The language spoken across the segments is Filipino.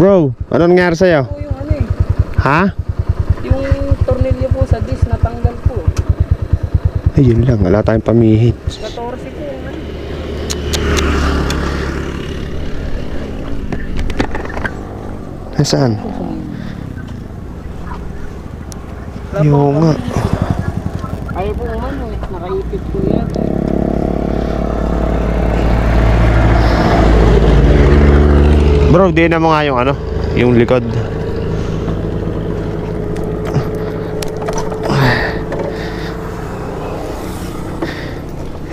Bro, ano nangyari sa'yo? po yung ano eh. Ha? Yung tornilyo po sa disc natanggal po. Ayun lang, wala tayong pamihit. 14 po yung ano. Nasaan? Yung nga. Ayaw po umano eh. Nakaipit po yan. Bro, di na mo nga yung ano, yung likod.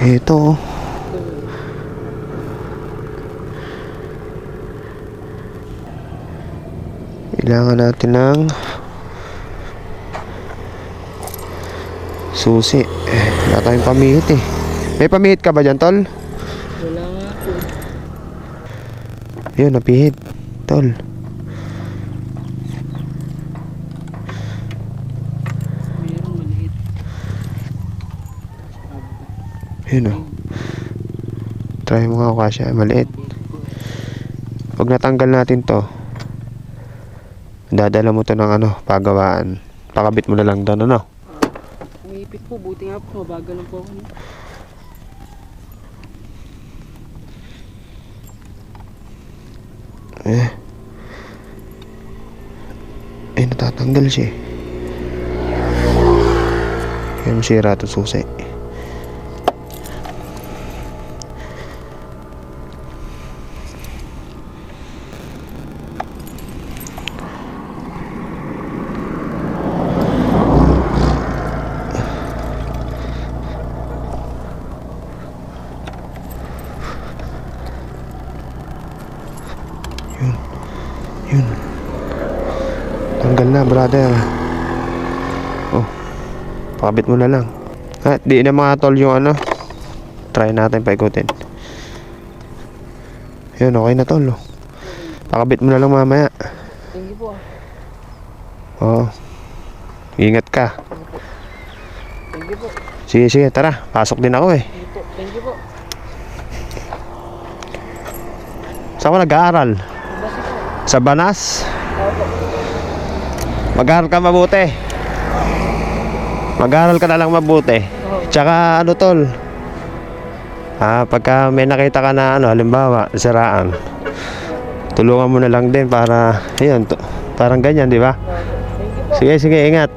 Ito. Kailangan natin ng susi. Wala tayong pamihit eh. May pamihit ka ba dyan, tol? Wala nga po. Yun, napihit. Tol. Yun oh. Try mo nga kasya, maliit. Pag natanggal natin to, dadala mo to ng ano, pagawaan. Pakabit mo na lang doon, ano? Umipit po. Buti nga po. Mabagal lang po ako. Eh. Eh, natatanggal siya eh. Yan sira to susi. Tanggal na, brother. Oh. Pakabit mo na lang. Ha, di na mga tol yung ano. Try natin paikutin. Yun, okay na tol. Oh. Pakabit mo na lang mamaya. Oo. Ingat ka. Sige, sige, tara. Pasok din ako eh. Thank you po. Saan ka nag-aaral? Sa Banas? Opo. Mag-aaral ka mabuti. Mag-aaral ka na lang mabuti. Tsaka ano tol? Ah, pagka may nakita ka na ano, halimbawa, siraan. Tulungan mo na lang din para ayun, parang ganyan, di ba? Sige, sige, ingat.